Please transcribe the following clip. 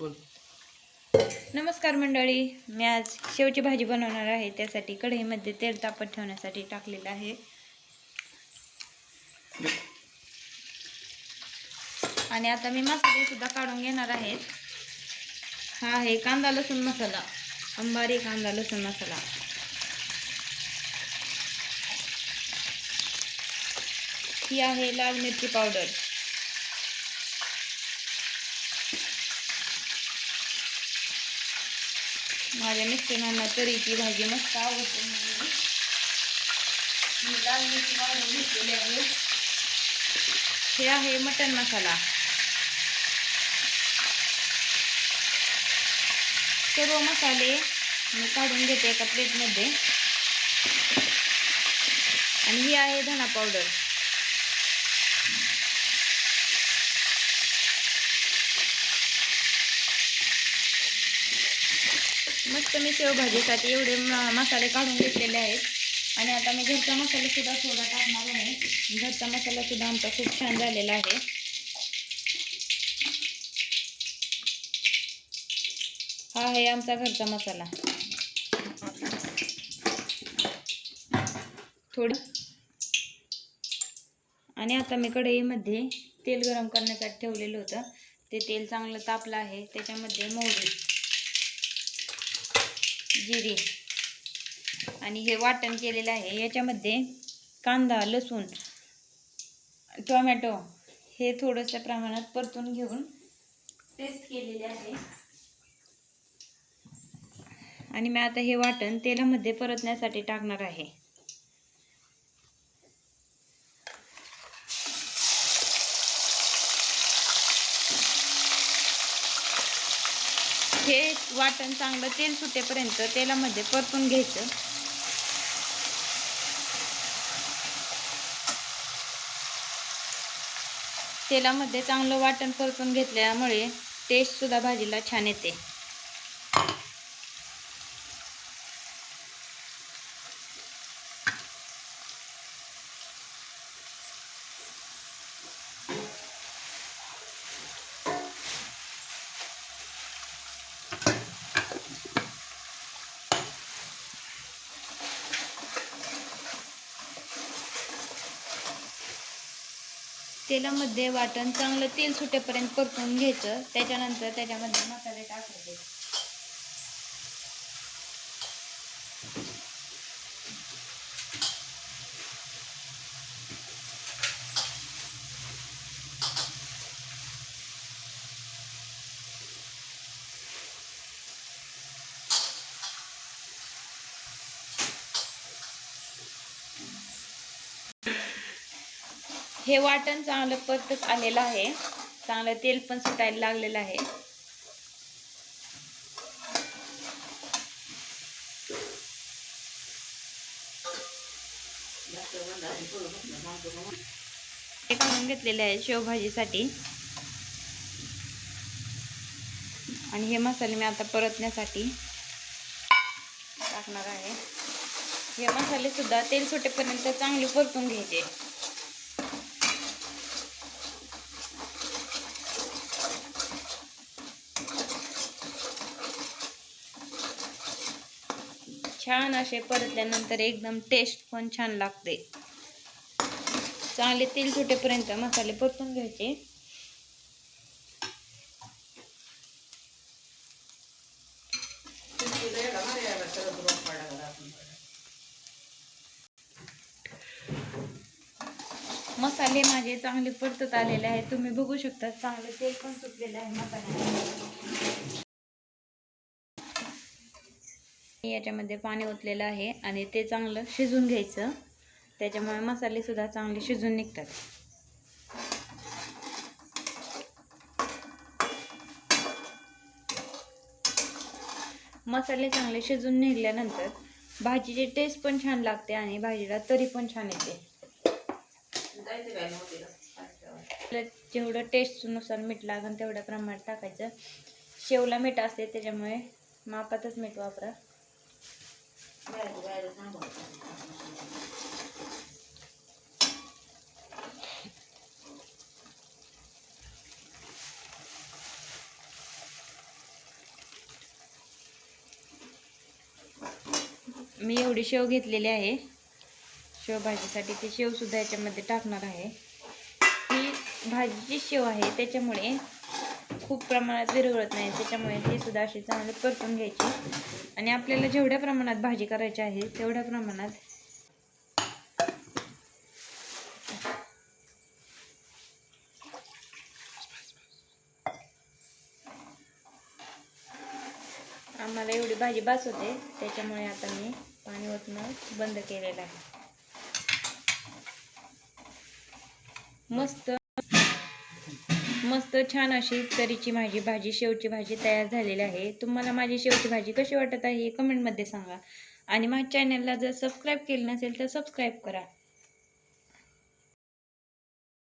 बोल. नमस्कार मंडळी. मी आज शेवची भाजी बनवणार आहे. त्यासाठी कढईमध्ये तेल तापत ठेवण्यासाठी टाकलेलं आहे. आणि आता मी मसाले सुद्धा काढून घेणार आहेत हा आहे कांदा लसूण मसाला. अंबारी कांदा लसूण मसाला. ही आहे लाल मिरची पावडर. माझ्या मिस्टरांना तरीची भाजी मस्त आवडते मी घेतलेली आहे. हे आहे मटन मसाला. सर्व मसाले मी काढून घेते एका प्लेटमध्ये आणि ही आहे धना पावडर मस्त मी शेवभाजीसाठी एवढे म- मसाले काढून घेतलेले आहेत. आणि आता मी घरचा मसालासुद्धा थोडा टाकणार आहे. घरचा मसालासुद्धा आमचा खूप छान झालेला आहे. हा आहे आमचा घरचा मसाला. थोडं. आणि आता मी कढईमध्ये तेल गरम करण्यासाठी ठेवलेलं होतं. ते तेल चांगलं तापलं आहे. त्याच्यामध्ये मोहरी. जिरे. आणि हे वाटण केलेलं आहे. याच्यामध्ये कांदा लसूण टोमॅटो हे थोडंसं प्रमाणात परतून घेऊन पेस्ट केलेले आहे. आणि मी आता हे वाटण तेलामध्ये परतण्यासाठी टाकणार आहे. हे वाटण चांगलं तेल सुटेपर्यंत तेलामध्ये परतून घ्यायचं. तेलामध्ये चांगलं वाटण परतून घेतल्यामुळे टेस्टसुद्धा भाजीला छान येते. तेलामध्ये वाटण चांगलं तेल सुटेपर्यंत परतून घ्यायचं. त्याच्यानंतर त्याच्यामध्ये मसाले टाकायचे. हे वाटण चांगलं परतच आलेलं आहे. चांगलं तेल पण सुटायला लागलेलं आहे. हे काढून घेतलेले आहे शेवभाजीसाठी. आणि हे मसाले मी आता परतण्यासाठी टाकणार आहे. हे मसालेसुद्धा तेल सुटेपर्यंत चांगले परतून घ्यायचे. छान असे परतल्यानंतर एकदम टेस्ट पण छान लागते. चांगले तेल सुटेपर्यंत मसाले परतून घ्यायचे. मसाले माझे चांगले परतत आलेले आहेत. तुम्ही बघू शकता चांगले तेल पण सुटलेलं आहे मसाल्यामध्ये. याच्यामध्ये पाणी ओतलेलं आहे आणि ते चांगलं शिजून घ्यायचं. त्याच्यामुळे मसालेसुद्धा चांगले शिजून निघतात. मसाले चांगले शिजून निघल्यानंतर भाजीची टेस्ट पण छान लागते आणि भाजीला तरी पण छान येते. जेवढं टेस्टनुसार मीठ लागेल तेवढ्या प्रमाणात टाकायचं. शेवला मीठ असते त्याच्यामुळे मापातच मीठ वापरा. मी एवढी शेव घेतलेली आहे. शेव भाजीसाठी ती शेवसुद्धा याच्यामध्ये टाकणार आहे. ही भाजीची शेव आहे त्याच्यामुळे खूप प्रमाणात विरघळत नाही त्याच्यामुळे ती सुद्धा अशी चांगली परतून घ्यायची. आणि आपल्याला जेवढ्या प्रमाणात भाजी करायची आहे तेवढ्या प्रमाणात आम्हाला एवढी भाजी बास होते त्याच्यामुळे आता मी पाणी ओतणं बंद केलेलं आहे. मस्त मस्त छान अशी तरीची माझी भाजी शेवची भाजी तयार झालेली आहे. तुम्हाला माझी शेवची भाजी कशी वाटत आहे हे कमेंटमध्ये सांगा. आणि माझ्या चॅनलला जर सबस्क्राईब केलं नसेल तर सबस्क्राईब करा.